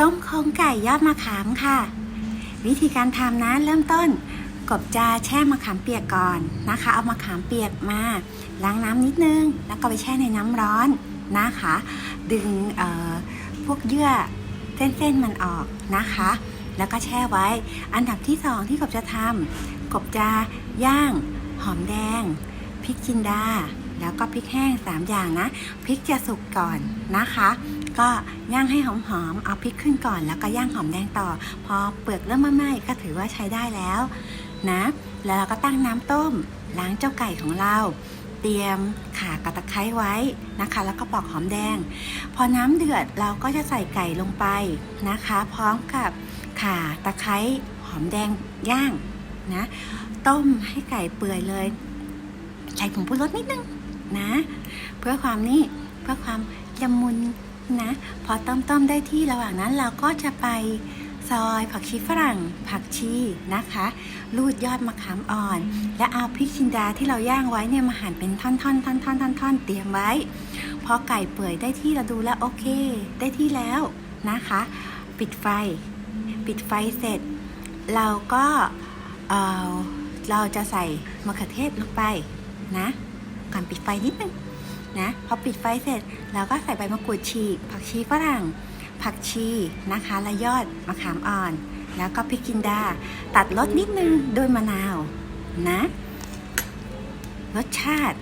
ต้มโครงไก่ยอดมะขามค่ะ วิธีการทำนะเริ่มต้น กบจะแช่มะขามเปียกก่อนนะคะ เอามะขามเปียกมาล้างน้ำนิดนึง แล้วก็ไปแช่ในน้ำร้อนนะคะ ดึงเอ่อพวกเยื่อเส้นๆมันออกนะคะ แล้วก็แช่ไว้ อันดับที่สองที่กบจะทำกบจะย่าง หอมแดงพริกจินดาแล้วก็พริกแห้งสามอย่างนะพริกจะสุกก่อนนะคะ ก็ย่างให้หอมๆ เอาพริกขึ้นก่อน แล้วก็ย่างหอมแดงต่อ พอเปลือกเริ่มไหม้ก็ถือว่าใช้ได้แล้วนะ แล้วเราก็ตั้งน้ำต้ม ล้างเจ้าไก่ของเรา เตรียมข่ากับตะไคร้ไว้นะคะ แล้วก็ปอกหอมแดง พอน้ำเดือดเราก็จะใส่ไก่ลงไปนะคะ พร้อมกับข่าตะไคร้หอมแดงย่างนะต้มให้ไก่เปื่อยเลยใส่ผงปรุงรสนิดนึงนะ เพื่อความนี่เพื่อความละมุน นะ พอต้มต้มได้ที่ระหว่างนั้นเราก็จะไปซอยผักชีฝรั่ง ผักชีนะคะรูดยอดมะขามอ่อน และเอาพริกจินดาที่เราย่างไว้เนี่ยมาหั่นเป็นท่อนๆท่อนๆท่อนๆท่อนๆเตรียมไว้ พอไก่เปื่อยได้ที่เราดูแล้วโอเค ได้ที่แล้วนะคะ ปิดไฟ ปิดไฟเสร็จ เราก็เออเราจะใส่มะเขือเทศลงไปนะก่อนปิดไฟนิดนึง นะพอปิดไฟเสร็จเราก็ใส่ใบมะกรูดฉีก ผักชีฝรั่ง ผักชีนะคะและยอดมะขามอ่อน แล้วก็พริกจินดา ตัดรสนิดนึงด้วยมะนาวนะ รสชาติ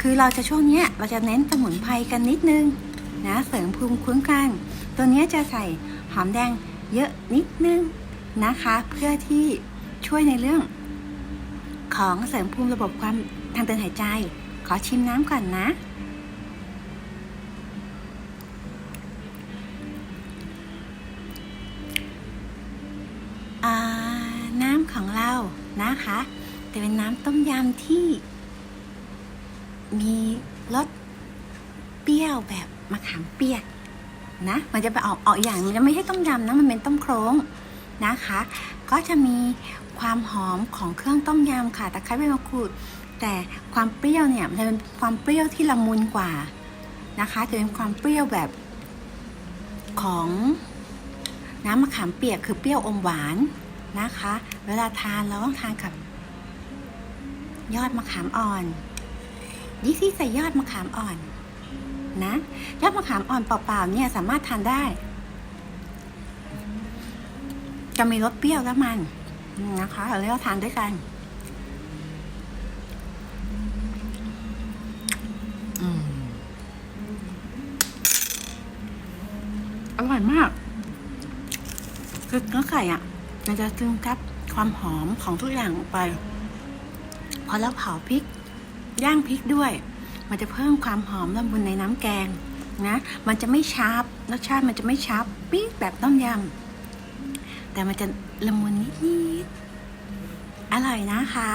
คือเราจะช่วงนี้เราจะเน้นสมุนไพรกันนิดนึงนะเสริมภูมิคุ้มกัน ตัวนี้จะใส่หอมแดงเยอะนิดนึงนะคะ เพื่อที่ช่วยในเรื่องของเสริมภูมิระบบความทางเดินหายใจ ขอชิมน้ำก่อนนะ น้ำของเรานะคะ จะเป็นน้ำต้มยำที่ มีรสเปรี้ยวแบบมะขามเปียกนะ มันจะไปออกออกอย่างมันจะไม่ใช่ต้มยำนะ มันเป็นต้มโครงนะคะ ก็จะมีความหอมของเครื่องต้มยำค่ะ ตะไคร้ใบมะกรูด แต่ความเปรี้ยวเนี่ยมันจะเป็นความเปรี้ยวที่ละมุนกว่านะคะจะเป็นความเปรี้ยวแบบของน้ำมะขามเปียกคือเปรี้ยวอมหวานนะคะ เวลาทานเราต้องทานกับ ยอดมะขามอ่อนยิ่งที่ใส่ยอดมะขามอ่อนนะยอดมะขามอ่อนเปล่าๆเนี่ยสามารถทานได้ จะมีรสเปรี้ยวและมันนะคะเราเรียกทานด้วยกัน อร่อยมาก คือเนื้อไก่อะมันจะซึมซับความหอมของทุกอย่างออกไป พอเราเผาพริก ย่างพริกด้วย มันจะเพิ่มความหอมละมุนในน้ำแกงนะ มันจะไม่ชาร์ปรสชาติมันจะไม่ชาร์ปปี๊แบบต้มยำแต่มันจะละมุนนิดๆอร่อยนะคะ